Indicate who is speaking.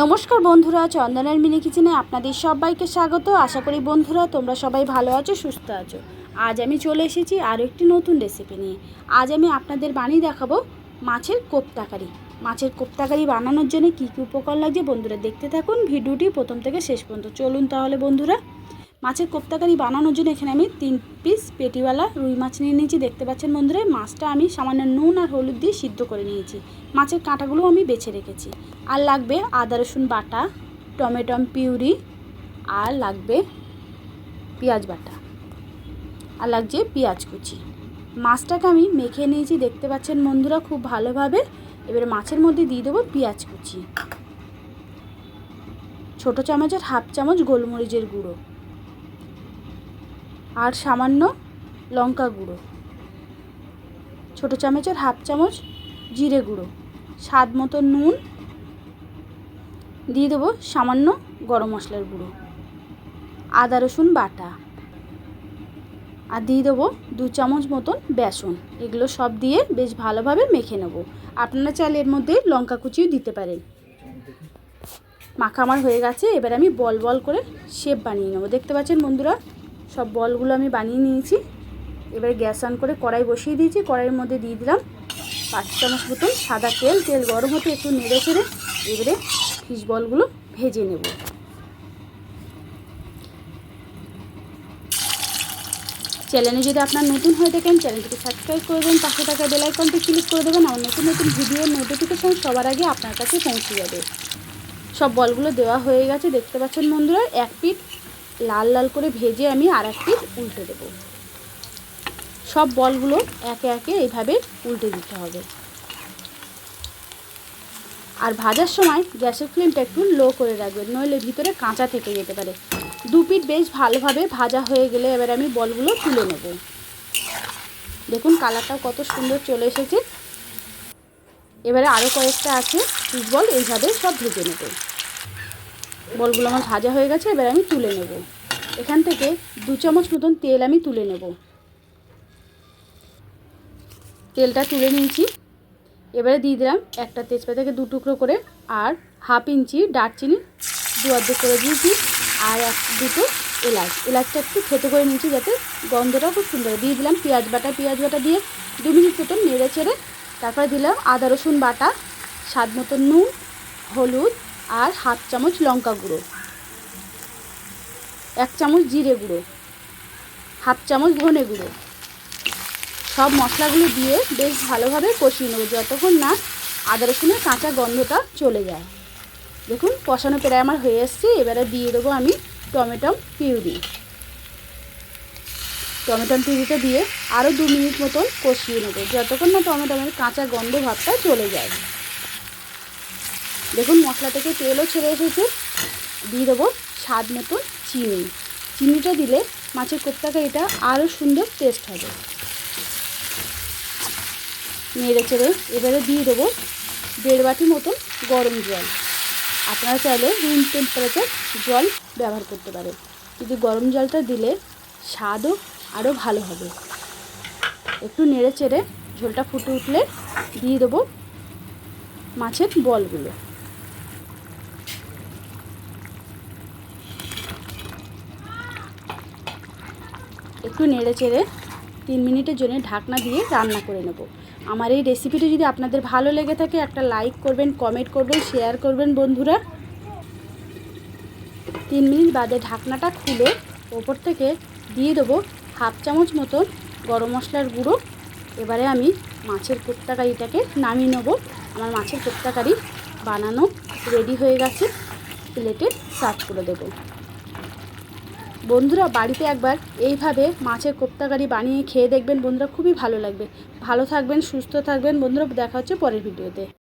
Speaker 1: নমস্কার বন্ধুরা চন্দনের মিনি কিচেনে আপনাদের সবাইকে স্বাগত। আশা করি বন্ধুরা তোমরা সবাই ভালো আছো, সুস্থ আছো। আজ আমি চলে এসেছি আরও একটি নতুন রেসিপি নিয়ে। আজ আমি আপনাদের বানিয়ে দেখাবো মাছের কোপ্তাকারি। মাছের কোপ্তাকারি বানানোর জন্য কী কী উপকরণ লাগছে বন্ধুরা দেখতে থাকুন। ভিডিওটি প্রথম থেকে শেষ পর্যন্ত চলুন তাহলে বন্ধুরা। মাছের কোপ্তাকারি বানানোর জন্য এখানে আমি তিন পিস পেটিওয়ালা রুই মাছ নিয়ে নিয়েছি। দেখতে পাচ্ছেন বন্ধুরা মাছটা আমি সামান্য নুন আর হলুদ দিয়ে সিদ্ধ করে নিয়েছি। মাছের কাঁটাগুলো আমি বেছে রেখেছি। আর লাগবে আদা, রসুন বাটা টমেটম পিউরি, আর লাগবে পেঁয়াজ বাটা, আর লাগছে পেঁয়াজ কুচি। মাছটাকে আমি মেখে নিয়েছি, দেখতে পাচ্ছেন বন্ধুরা খুব ভালোভাবে। এবারে মাছের মধ্যে দিয়ে দেবো পেঁয়াজ কুচি। ছোটো চামচের হাফ চামচ গোলমরিচের গুঁড়ো। আর সামান্য লঙ্কা গুঁড়ো। ছোটো চামচের হাফ চামচ জিরে গুঁড়ো। স্বাদ মতো নুন দিয়ে দেবো সামান্য গরম মশলার গুঁড়ো। আদা, রসুন বাটা। আর দিয়ে দেবো দু চামচ মতন বেসন। এগুলো সব দিয়ে বেশ ভালোভাবে মেখে নেব। আপনারা চাইলে এর মধ্যে লঙ্কা কুচিও দিতে পারেন। মাখা আমার হয়ে গেছে, এবার আমি বল বল করে শেপ বানিয়ে নেব। দেখতে পাচ্ছেন বন্ধুরা? সব বলগুলো আমি বানিয়ে নিয়েছি। এবারে গ্যাস অন করে কড়াই বসিয়ে দিয়েছি, কড়াইয়ের মধ্যে দিয়ে দিলাম পাঁচ চামচ মতন সাদা তেল তেল গরম হতে একটু নেড়ে চেড়ে এবারে ফিশ বলগুলো ভেজে নেব। চ্যানেলে যদি আপনার নতুন হয়ে থাকেন চ্যানেলটিকে সাবস্ক্রাইব করে দেবেন, পাশে থাকা বেলাইকনটি ক্লিক করে দেবেন আমার নতুন নতুন ভিডিওর নোটিফিকেশান সবার আগে আপনার কাছে পৌঁছে যাবে। সব বলগুলো দেওয়া হয়ে গেছে, দেখতে পাচ্ছেন বন্ধুরা, এক পিঠ লাল লাল করে ভেজে আমি আর এক পিঠ উল্টে দেবো। সব বলগুলো একে একে এইভাবে উল্টে দিতে হবে। আর ভাজার সময় গ্যাসের ফ্লেমটা একটু লো করে রাখবেন নইলে ভিতরে কাঁচা থেকে যেতে পারে। দু পিঠ বেশ ভালোভাবে ভাজা হয়ে গেলে এবার আমি বলগুলো তুলে নেব। দেখুন কালারটাও কত সুন্দর চলে এসেছে। এবারে আরও কয়েকটা আছে পিস বল এইভাবে সব ভেজে নেব। বলগুলো আমার ভাজা হয়ে গেছে, এবার আমি তুলে নেব। এখান থেকে দু চামচ মতন তেল আমি তুলে নেব। তেলটা তুলে নিয়েছি। এবারে দিয়ে দিলাম একটা তেজপাতাকে দু টুকরো করে আর হাফ ইঞ্চি ডারচিনি দু অর্ধেক করে দিয়েছি আর এক, দুটো এলাচ। এলাচটা একটু থেতো করে নিয়েছি যাতে গন্ধটা খুব সুন্দর দিয়ে দিলাম পেঁয়াজ বাটা পেঁয়াজ বাটা দিয়ে দু মিনিট মতন নেড়ে চেড়ে তারপরে দিলাম আদা রসুন বাটা, স্বাদ মতন নুন, হলুদ আর হাফ চামচ লঙ্কা গুঁড়ো, এক চামচ জিরে গুঁড়ো, হাফ চামচ ধনে গুঁড়ো। সব মশলাগুলো দিয়ে বেশ ভালোভাবে কষিয়ে নেব যতক্ষণ না আদা রসুনের কাঁচা গন্ধটা চলে যায়। দেখুন, কষানো প্রায় আমার হয়ে এসছে, এবারে দিয়ে দেবো আমি টমেটম পিউরি। টমেটম পিউরিটা দিয়ে আরও দু মিনিট মতন কষিয়ে নেব, যতক্ষণ না টমেটমের কাঁচা গন্ধ ভাবটা চলে যায়। দেখুন, মশলা থেকে তেলও ছেড়ে এসেছে। দিয়ে দেবো স্বাদ মতন চিনি। চিনিটা দিলে মাছের কোপ্তাকে এটা আরও সুন্দর টেস্ট হবে। নেড়ে চেড়ে এবারে দিয়ে দেবো দেড় বাটি মতন গরম জল। আপনারা চাইলে রুম টেম্পারেচার জল ব্যবহার করতে পারেন কিন্তু গরম জলটা দিলে স্বাদও আরও ভালো হবে। একটু নেড়ে চেড়ে ঝোলটা ফুটে উঠলে দিয়ে দেবো মাছের বলগুলো। একটু নেড়ে চেড়ে তিন মিনিটের জন্য ঢাকনা দিয়ে রান্না করে নেব। আমার এই রেসিপিটি যদি আপনাদের ভালো লেগে থাকে, একটা লাইক করবেন কমেন্ট করবেন শেয়ার করবেন বন্ধুরা। তিন মিনিট বাদে ঢাকনাটা খুলে ওপর থেকে দিয়ে দেবো হাফ চামচ মতন গরম মশলার গুঁড়ো। এবারে আমি মাছের কোপ্তাকারিটাকে নামিয়ে নেব। আমার মাছের কোপ্তাকারি বানানো রেডি হয়ে গেছে। প্লেটে সার্ভ করে দেবো। বন্ধুরা বাড়িতে একবার এইভাবে মাছের কোপ্তাকারি বানিয়ে খেয়ে দেখবেন বন্ধুরা, খুবই ভালো লাগবে। ভালো থাকবেন, সুস্থ থাকবেন। বন্ধুরা, দেখা হচ্ছে পরের ভিডিওতে।